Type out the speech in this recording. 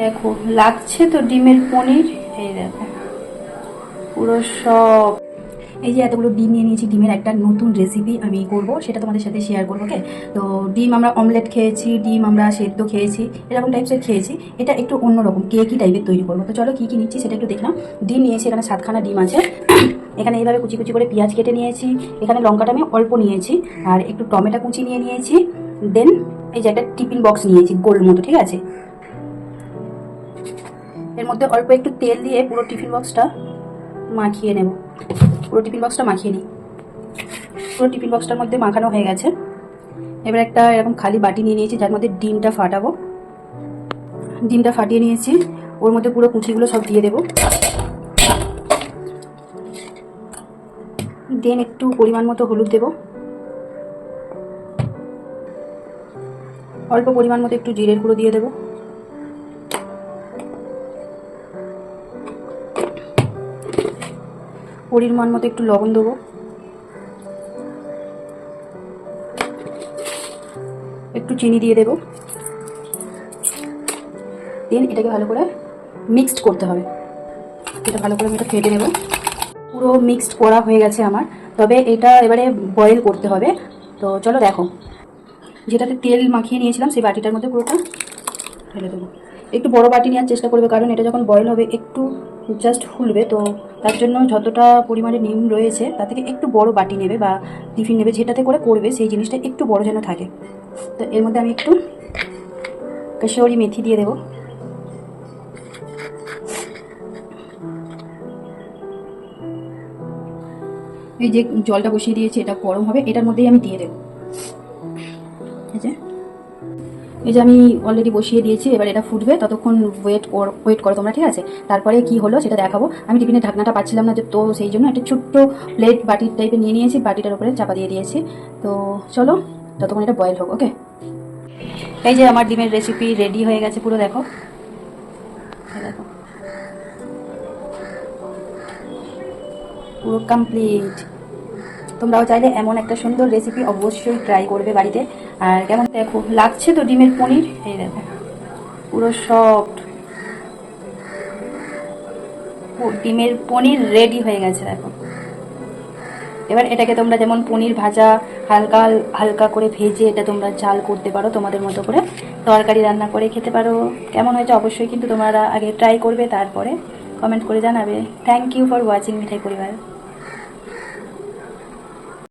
দেখো, লাগছে তো ডিমের পনির। এই দেখো, পুরো সব। এই যে এতগুলো ডিম নিয়ে নিয়েছি, ডিমের একটা নতুন রেসিপি আমি করব, সেটা তোমাদের সাথে শেয়ার করব ওকে তো ডিম আমরা অমলেট খেয়েছি, ডিম আমরা সেদ্ধ খেয়েছি, এরকম টাইপসের খেয়েছি। এটা একটু অন্যরকম কেকই টাইপের তৈরি করব? তো চলো কী কী নিচ্ছি সেটা একটু দেখলাম। ডিম নিয়েছি, এখানে সাতখানা ডিম আছে। এখানে এইভাবে কুচি কুচি করে পেঁয়াজ কেটে নিয়েছি। এখানে লঙ্কাটা আমি অল্প নিয়েছি, আর একটু টমেটো কুচি নিয়ে নিয়েছি। দেন এই যে একটা টিফিন বক্স নিয়েছি, গোল মতো, ঠিক আছে? এর মধ্যে অল্প একটু তেল দিয়ে পুরো টিফিন বক্সটা মাখিয়ে নেব। পুরো টিফিন বক্সটা মাখিয়ে নিই। পুরো টিফিন বক্সটার মধ্যে মাখানো হয়ে গেছে। এবার একটা এরকম খালি বাটি নিয়ে নিয়েছি, যার মধ্যে ডিমটা ফাটাবো। ডিমটা ফাটিয়ে নিয়েছি। ওর মধ্যে পুরো কুচিগুলো সব দিয়ে দেবো। দেন একটু পরিমাণ মতো হলুদ দেবো। অল্প পরিমাণ মতো একটু জিরের গুঁড়ো দিয়ে দেবো। পরিমাণ মতো একটু লবণ দেবো। একটু চিনি দিয়ে দেবো। দেন এটাকে ভালো করে মিক্সড করতে হবে। এটা ভালো করে আমি এটা ফেটে নেব। পুরো মিক্সড করা হয়ে গেছে আমার। তবে এটা এবারে বয়েল করতে হবে। তো চলো দেখো। যেটাতে তেল মাখিয়ে নিয়েছিলাম, সেই বাটিটার মধ্যে পুরোটা ফেলে দেবো। একটু বড় বাটি নেওয়ার চেষ্টা করবে, কারণ এটা যখন বয়েল হবে, একটু জাস্ট ফুলবে, তো তার জন্য যতটা পরিমাণে নিম রয়েছে তা থেকে একটু বড় বাটি নেবে বা টিফিন নেবে, যেটাতে করে করবে, সেই জিনিসটা একটু বড় যেন থাকে। তো এর মধ্যে আমি একটু কশোরি মেথি দিয়ে দেবো। এই যে জলটা বসিয়ে দিয়েছি, এটা গরম হবে, এটার মধ্যেই আমি দিয়ে দেবো। এই যে। এই যে আমি অলরেডি বসিয়ে দিয়েছি, এবার এটা ফুটবে, ততক্ষণ ওয়েট ওয়েট করো তোমরা, ঠিক আছে? তারপরে কি হলো সেটা দেখাবো। আমি টিফিনের ঢাকনাটা পাচ্ছিলাম না যে তো সেই জন্য একটা ছোট্ট প্লেট বাটির টাইপের নিয়ে নিয়েছি, বাটিটার উপরে চাপা দিয়ে দিয়েছি। তো চলো, ততক্ষণ এটা বয়েল হোক ওকে এই যে আমার ডিমের রেসিপি রেডি হয়ে গেছে পুরো, দেখো। দেখো। পুরো কমপ্লিট তোমরাও চাইলে এমন একটা সুন্দর রেসিপি অবশ্যই ট্রাই করবে বাড়িতে। আর কেমন দেখো, লাগছে তো ডিমের পনির? এই দেখো, পুরো সফট ডিমের পনির রেডি হয়ে গেছে, দেখো। এবার এটাকে তোমরা যেমন পনির ভাজা, হালকা হালকা করে ভেজে এটা তোমরা ঝাল করতে পারো, তোমাদের মতো করে। তরকারি রান্না করে খেতে পারো। কেমন হয়েছে অবশ্যই কিন্তু তোমরা আগে ট্রাই করবে, তারপরে কমেন্ট করে জানাবে। Thank you for watching Mithai পরিবার।